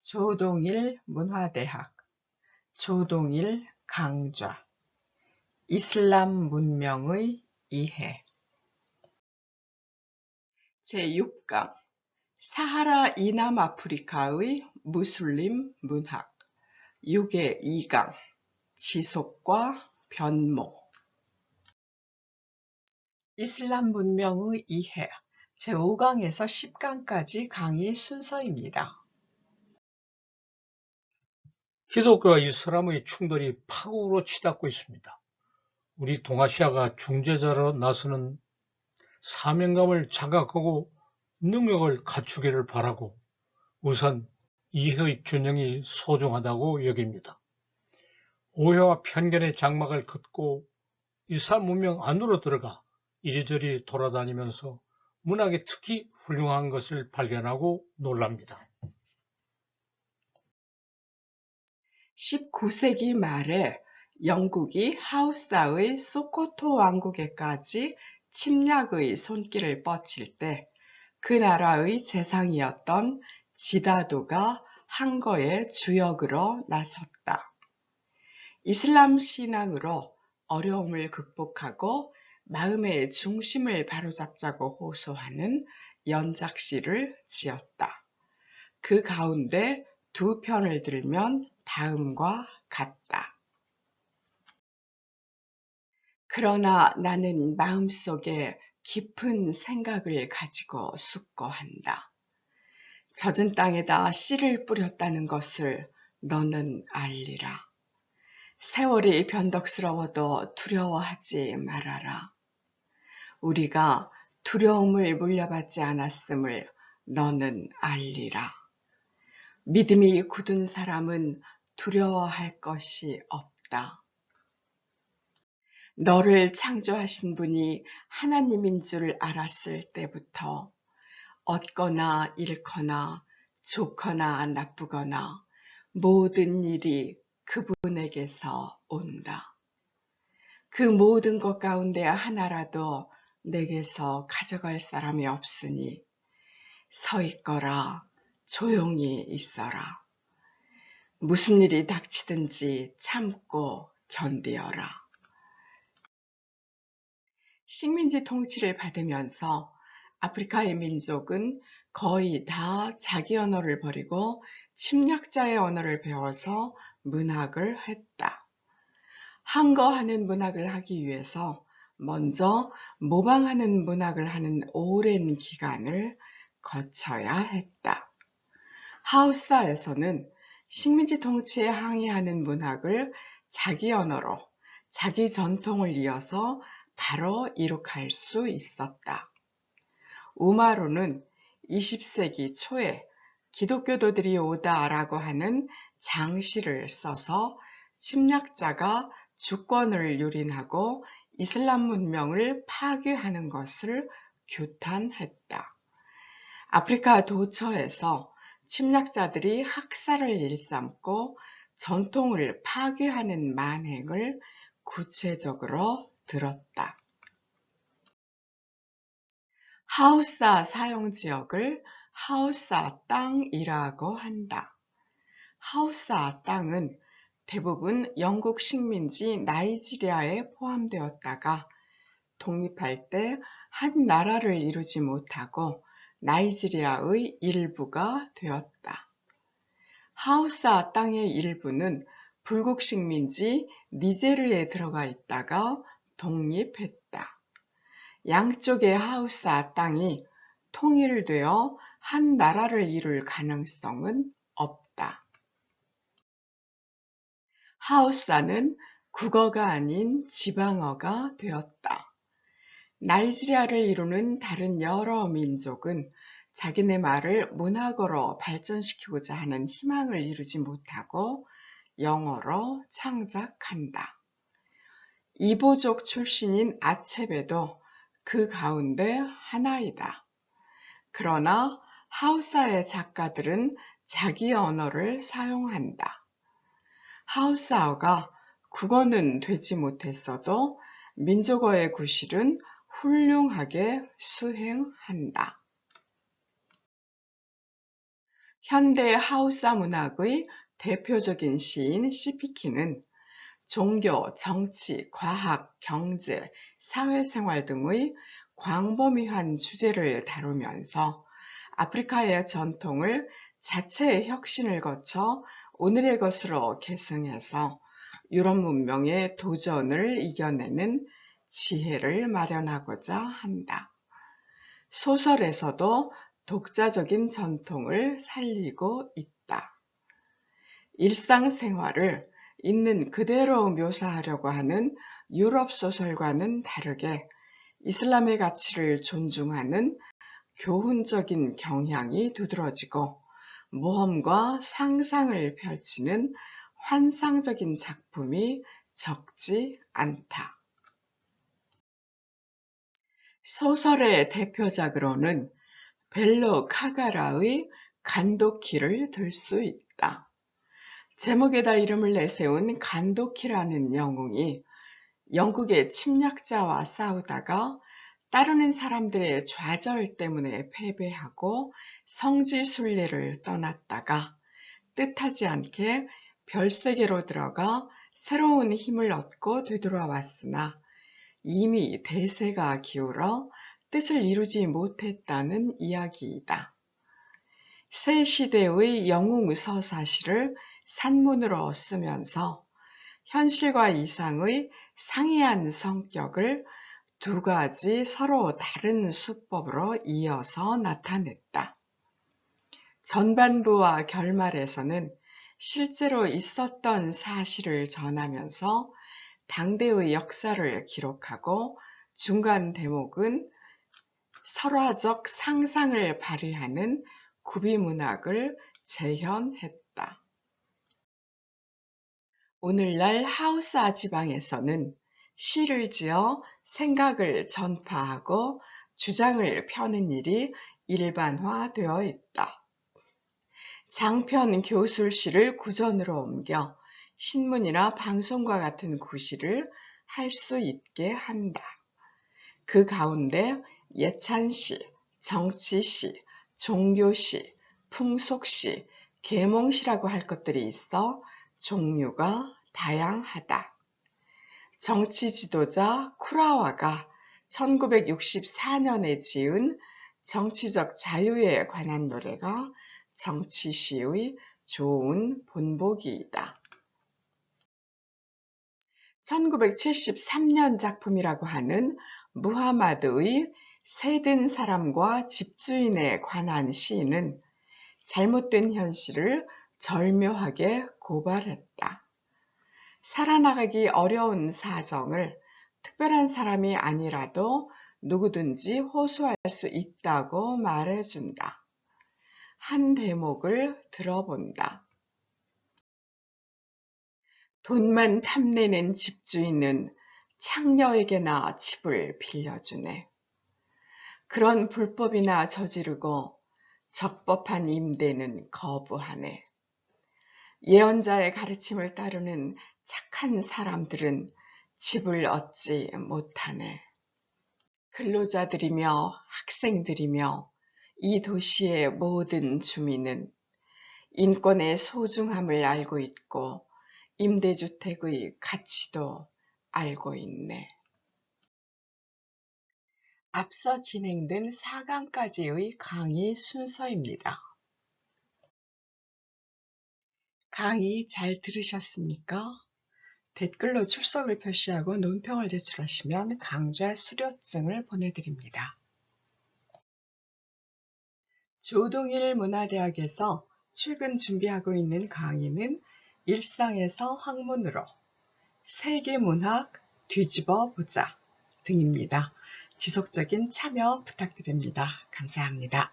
조동일 문화대학 조동일 강좌 이슬람 문명의 이해 제6강 사하라 이남 아프리카의 무슬림 문학 6의 2강 지속과 변모 이슬람 문명의 이해 제5강에서 10강까지 강의 순서입니다. 기독교와 이슬람의 충돌이 파국으로 치닫고 있습니다. 우리 동아시아가 중재자로 나서는 사명감을 자각하고 능력을 갖추기를 바라고 우선 이해의 균형이 소중하다고 여깁니다. 오해와 편견의 장막을 긋고 이슬람 문명 안으로 들어가 이리저리 돌아다니면서 문학에 특히 훌륭한 것을 발견하고 놀랍니다. 19세기 말에 영국이 하우사의 소코토 왕국에까지 침략의 손길을 뻗칠 때 그 나라의 재상이었던 지다도가 항거의 주역으로 나섰다. 이슬람 신앙으로 어려움을 극복하고 마음의 중심을 바로잡자고 호소하는 연작시를 지었다. 그 가운데 두 편을 들면 다음과 같다. 그러나 나는 마음속에 깊은 생각을 가지고 숙고한다. 젖은 땅에다 씨를 뿌렸다는 것을 너는 알리라. 세월이 변덕스러워도 두려워하지 말아라. 우리가 두려움을 물려받지 않았음을 너는 알리라. 믿음이 굳은 사람은 두려워할 것이 없다. 너를 창조하신 분이 하나님인 줄 알았을 때부터 얻거나 잃거나 좋거나 나쁘거나 모든 일이 그분에게서 온다. 그 모든 것 가운데 하나라도 내게서 가져갈 사람이 없으니 서 있거라 조용히 있어라. 무슨 일이 닥치든지 참고 견디어라. 식민지 통치를 받으면서 아프리카의 민족은 거의 다 자기 언어를 버리고 침략자의 언어를 배워서 문학을 했다. 한거하는 문학을 하기 위해서 먼저 모방하는 문학을 하는 오랜 기간을 거쳐야 했다. 하우사에서는 식민지 통치에 항의하는 문학을 자기 언어로 자기 전통을 이어서 바로 이룩할 수 있었다. 우마로는 20세기 초에 기독교도들이 오다라고 하는 장시를 써서 침략자가 주권을 유린하고 이슬람 문명을 파괴하는 것을 규탄했다. 아프리카 도처에서 침략자들이 학살을 일삼고 전통을 파괴하는 만행을 구체적으로 들었다. 하우사 사용 지역을 하우사 땅이라고 한다. 하우사 땅은 대부분 영국 식민지 나이지리아에 포함되었다가 독립할 때 한 나라를 이루지 못하고 나이지리아의 일부가 되었다. 하우사 땅의 일부는 불국 식민지 니제르에 들어가 있다가 독립했다. 양쪽의 하우사 땅이 통일되어 한 나라를 이룰 가능성은 없다. 하우사는 국어가 아닌 지방어가 되었다. 나이지리아를 이루는 다른 여러 민족은 자기네 말을 문학어로 발전시키고자 하는 희망을 이루지 못하고 영어로 창작한다. 이보족 출신인 아체베도 그 가운데 하나이다. 그러나 하우사의 작가들은 자기 언어를 사용한다. 하우사어가 국어는 되지 못했어도 민족어의 구실은 훌륭하게 수행한다. 현대 하우사 문학의 대표적인 시인 시피키는 종교, 정치, 과학, 경제, 사회생활 등의 광범위한 주제를 다루면서 아프리카의 전통을 자체의 혁신을 거쳐 오늘의 것으로 계승해서 유럽 문명의 도전을 이겨내는 지혜를 마련하고자 한다. 소설에서도 독자적인 전통을 살리고 있다. 일상생활을 있는 그대로 묘사하려고 하는 유럽 소설과는 다르게 이슬람의 가치를 존중하는 교훈적인 경향이 두드러지고 모험과 상상을 펼치는 환상적인 작품이 적지 않다. 소설의 대표작으로는 벨로 카가라의 간도키를 들 수 있다. 제목에다 이름을 내세운 간도키라는 영웅이 영국의 침략자와 싸우다가 따르는 사람들의 좌절 때문에 패배하고 성지 순례를 떠났다가 뜻하지 않게 별세계로 들어가 새로운 힘을 얻고 되돌아왔으나 이미 대세가 기울어 뜻을 이루지 못했다는 이야기이다. 새 시대의 영웅 서사시를 산문으로 쓰면서 현실과 이상의 상이한 성격을 두 가지 서로 다른 수법으로 이어서 나타냈다. 전반부와 결말에서는 실제로 있었던 사실을 전하면서 당대의 역사를 기록하고 중간 대목은 설화적 상상을 발휘하는 구비문학을 재현했다. 오늘날 하우사 지방에서는 시를 지어 생각을 전파하고 주장을 펴는 일이 일반화되어 있다. 장편 교술시를 구전으로 옮겨 신문이나 방송과 같은 구시를 할 수 있게 한다. 그 가운데 예찬시, 정치시, 종교시, 풍속시, 계몽시라고 할 것들이 있어 종류가 다양하다. 정치 지도자 쿠라와가 1964년에 지은 정치적 자유에 관한 노래가 정치시의 좋은 본보기이다. 1973년 작품이라고 하는 무하마드의 세든 사람과 집주인에 관한 시는 잘못된 현실을 절묘하게 고발했다. 살아나가기 어려운 사정을 특별한 사람이 아니라도 누구든지 호소할 수 있다고 말해준다. 한 대목을 들어본다. 돈만 탐내는 집주인은 창녀에게나 집을 빌려주네. 그런 불법이나 저지르고 적법한 임대는 거부하네. 예언자의 가르침을 따르는 착한 사람들은 집을 얻지 못하네. 근로자들이며 학생들이며 이 도시의 모든 주민은 인권의 소중함을 알고 있고 임대주택의 가치도 알고 있네. 앞서 진행된 4강까지의 강의 순서입니다. 강의 잘 들으셨습니까? 댓글로 출석을 표시하고 논평을 제출하시면 강좌 수료증을 보내드립니다. 조동일 문화대학에서 최근 준비하고 있는 강의는 일상에서 학문으로 세계문학 뒤집어 보자 등입니다. 지속적인 참여 부탁드립니다. 감사합니다.